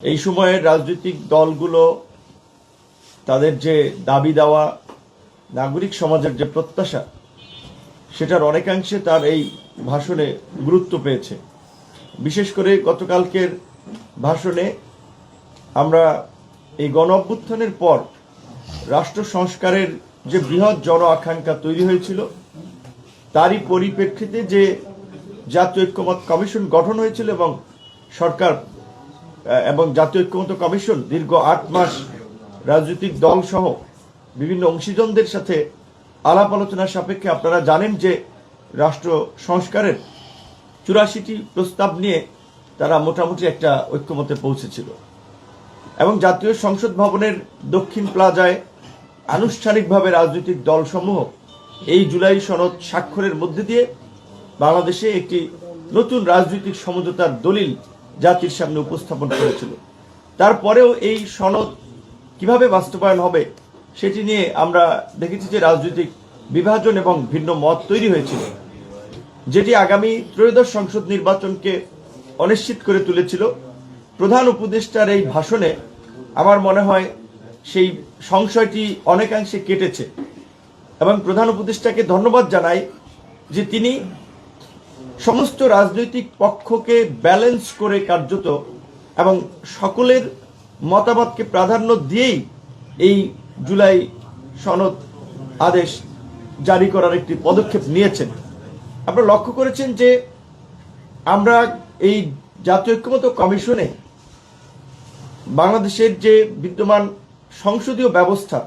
এই সময়ে রাজনৈতিক দলগুলো তাদের যে দাবি দেওয়া, নাগরিক সমাজের যে প্রত্যাশা, সেটার অনেকাংশে তার এই ভাষণে গুরুত্ব পেয়েছে। বিশেষ করে গতকালকের ভাষণে আমরা এই গণ অভ্যুত্থানের পর রাষ্ট্র সংস্কারের যে বৃহৎ জন আকাঙ্ক্ষা তৈরি হয়েছিল, তারই পরিপ্রেক্ষিতে যে জাতীয় ঐক্যমত কমিশন গঠন হয়েছিল এবং সরকার এবং জাতীয় ঐক্যমত কমিশন দীর্ঘ আট মাস রাজনৈতিক দল সহ বিভিন্ন অংশীজনদের সাথে আলাপ আলোচনার সাপেক্ষে আপনারা জানেন যে রাষ্ট্র সংস্কারের চুরাশিটি প্রস্তাব নিয়ে তারা মোটামুটি একটা ঐক্যমতে পৌঁছেছিল। এবং জাতীয় সংসদ ভবনের দক্ষিণ প্লাজায় আনুষ্ঠানিকভাবে রাজনৈতিক দলসমূহ এই জুলাই সনদ স্বাক্ষরের মধ্যে দিয়ে বাংলাদেশে একটি নতুন রাজনৈতিক সমঝোতার দলিল জাতির সামনে উপস্থাপন করেছিল। তারপরেও এই সনদ কীভাবে বাস্তবায়ন হবে সেটি নিয়ে আমরা দেখেছি যে রাজনৈতিক বিভাজন এবং ভিন্ন মত তৈরি হয়েছিল, যেটি আগামী ত্রয়োদশ সংসদ নির্বাচনকে অনিশ্চিত করে তুলেছিল। প্রধান উপদেষ্টার এই ভাষণে আমার মনে হয় সেই সংশয়টি অনেকাংশে কেটেছে এবং প্রধান উপদেষ্টাকে ধন্যবাদ জানাই যে তিনি সমস্ত রাজনৈতিক পক্ষকে ব্যালেন্স করে কার্যত এবং সকলের মতামতকে প্রাধান্য দিয়েই এই জুলাই সনদ আদেশ জারি করার একটি পদক্ষেপ নিয়েছেন। আপনারা লক্ষ্য করেছেন যে আমরা এই জাতীয় ঐক্যমত কমিশনে বাংলাদেশের যে বিদ্যমান সংসদীয় ব্যবস্থা,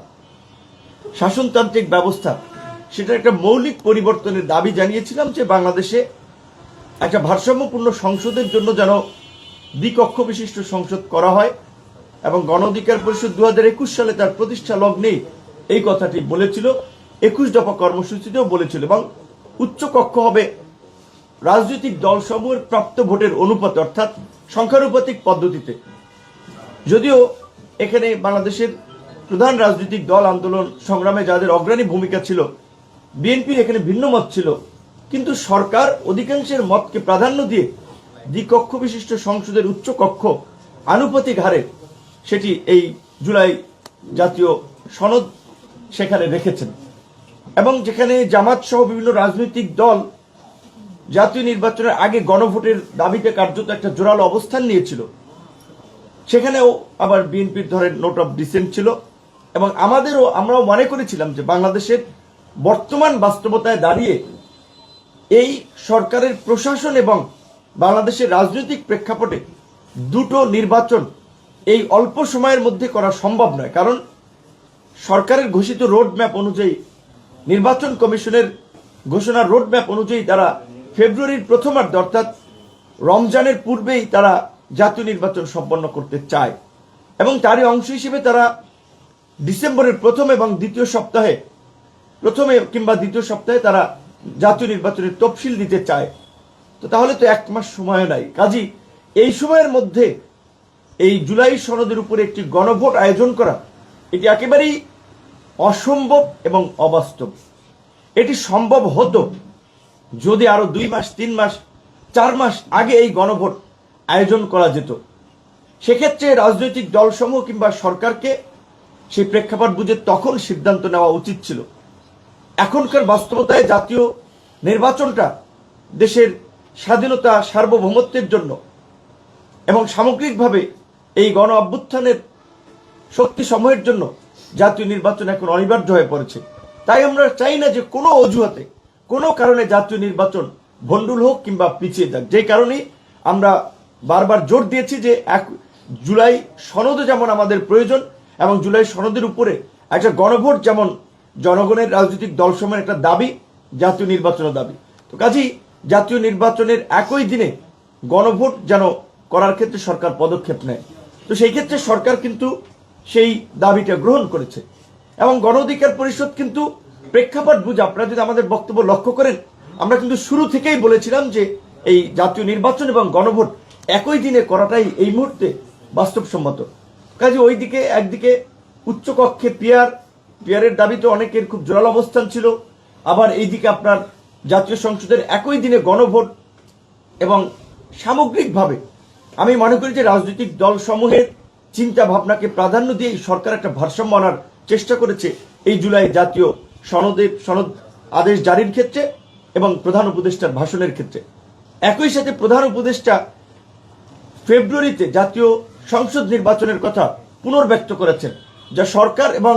শাসনতান্ত্রিক ব্যবস্থা সেটা একটা মৌলিক পরিবর্তনের দাবি জানিয়েছিলাম যে বাংলাদেশে একটা ভারসাম্যপূর্ণ সংসদের জন্য যেন দ্বিকক্ষ বিশিষ্ট সংসদ করা হয় এবং গণ অধিকার পরিষদ দু একুশ সালে তার প্রতিষ্ঠা লগ্নেই এই কথাটি বলেছিল। একুশ দফা কর্মসূচিতেও বলেছিল এবং উচ্চ কক্ষ হবে রাজনৈতিক দলসমূহের প্রাপ্ত ভোটের অনুপাত অর্থাৎ সংখ্যানুপাতিক পদ্ধতিতে। যদিও এখানে বাংলাদেশের প্রধান রাজনৈতিক দল আন্দোলন সংগ্রামে যাদের অগ্রণী ভূমিকা ছিল, বিএনপির এখানে ভিন্ন মত ছিল। কিন্তু সরকার অধিকাংশের মতকে প্রাধান্য দিয়ে দ্বিকক্ষ বিশিষ্ট সংসদের উচ্চ কক্ষ আনুপাতিক হারে সেটি এই জুলাই জাতীয় সনদ সেখানে রেখেছেন। এবং যেখানে জামাত সহ বিভিন্ন রাজনৈতিক দল জাতীয় নির্বাচনের আগে গণভোটের দাবিতে কার্যত একটা জোরালো অবস্থান নিয়েছিল। সেখানেও আবার বিএনপির ধরেন নোট অফ ডিসেন্ট ছিল এবং আমাদেরও আমরাও মনে করেছিলাম যে বাংলাদেশের বর্তমান বাস্তবতায় দাঁড়িয়ে এই সরকারের প্রশাসন এবং বাংলাদেশের রাজনৈতিক প্রেক্ষাপটে দুটো নির্বাচন এই অল্প সময়ের মধ্যে করা সম্ভব নয়। কারণ সরকারের ঘোষিত রোড ম্যাপ অনুযায়ী, নির্বাচন কমিশনের ঘোষণা রোড ম্যাপ অনুযায়ী তারা ফেব্রুয়ারির প্রথমার্ধে অর্থাৎ রমজানের পূর্বেই তারা জাতীয় নির্বাচন সম্পন্ন করতে চায়। এবং তারই অংশ হিসেবে তারা ডিসেম্বরের প্রথম এবং দ্বিতীয় সপ্তাহে, প্রথমে কিংবা দ্বিতীয় সপ্তাহে তারা জাতীয় নির্বাচনের তফসিল দিতে চায়, তো তাহলে তো এক মাস সময় নাই। কাজী, এই সময়ের মধ্যে এই জুলাই সনদের উপরে একটি গণভোট আয়োজন করা, এটি একেবারেই অসম্ভব এবং অবাস্তব। এটি সম্ভব হতো যদি আরও দুই মাস, তিন মাস, চার মাস আগে এই গণভোট আয়োজন করা যেত। সেক্ষেত্রে রাজনৈতিক দলসমূহ কিংবা সরকারকে সেই প্রেক্ষাপট বুঝে তখন সিদ্ধান্ত নেওয়া উচিত ছিল। এখনকার বাস্তবতায় জাতীয় নির্বাচনটা দেশের স্বাধীনতা, সার্বভৌমত্বের জন্য এবং সামগ্রিকভাবে এই গণ অভ্যুত্থানের শক্তি সময়ের জন্য জাতীয় নির্বাচন এখন অনিবার্য হয়ে পড়েছে। তাই আমরা চাই না যে কোনো অজুহাতে, কোনো কারণে জাতীয় নির্বাচন ভণ্ডুল হোক কিংবা পিছিয়ে যাক। যে কারণেই আমরা বারবার জোর দিয়েছি যে এক জুলাই সনদও যেমন আমাদের প্রয়োজন এবং জুলাই সনদের উপরে একটা গণভোট যেমন জনগণের রাজনৈতিক দলসমূহের একটা দাবি, জাতীয় নির্বাচনের দাবি। তো কাজেই জাতীয় নির্বাচনের একই দিনে গণভোট যেন করার ক্ষেত্রে সরকার পদক্ষেপ নেয়। তো সেই ক্ষেত্রে সরকার কিন্তু সেই দাবিটা গ্রহণ করেছে। এবং গণ অধিকার পরিষদ কিন্তু প্রেক্ষাপট বুঝে, আপনারা যদি আমাদের বক্তব্য লক্ষ্য করেন, আমরা কিন্তু শুরু থেকেই বলেছিলাম যে এই জাতীয় নির্বাচন এবং গণভোট একই দিনে করাটাই এই মুহূর্তে বাস্তবসম্মত। কাজে ওইদিকে একদিকে উচ্চকক্ষে পিয়ার পিয়ারের দাবিতে অনেকের খুব জোরাল অবস্থান ছিল। আবার এইদিকে আপনার জাতীয় সংসদের একই দিনে গণভোট এবং সামগ্রিকভাবে আমি মনে করি যে রাজনৈতিক দলসমূহের চিন্তা ভাবনাকে প্রাধান্য দিয়ে সরকার একটা ভারসাম্য আনার চেষ্টা করেছে এই জুলাই জাতীয় সনদের সনদ আদেশ জারির ক্ষেত্রে এবং প্রধান উপদেষ্টার ভাষণের ক্ষেত্রে। একই সাথে প্রধান উপদেষ্টা ফেব্রুয়ারিতে জাতীয় সংসদ নির্বাচনের কথা পুনর্ব্যক্ত করেছেন, যা সরকার এবং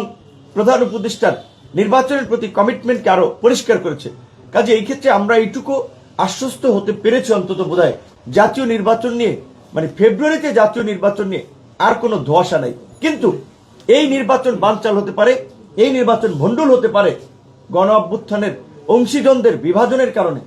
প্রধান উপদেষ্টার নির্বাচনের প্রতি কমিটমেন্টকে আরও পরিষ্কার করেছে। কাজে এই ক্ষেত্রে আমরা এইটুকু আশ্বস্ত হতে পেরেছি অন্তত বোধহয় জাতীয় নির্বাচন নিয়ে মানে ফেব্রুয়ারিতে জাতীয় নির্বাচন নিয়ে আর কোনো ধোয়াশা নাই। কিন্তু এই নির্বাচন বানচাল হতে পারে, এই নির্বাচন ভণ্ডুল হতে পারে গণ অভ্যুত্থানের অংশীজনদের বিভাজনের কারণে।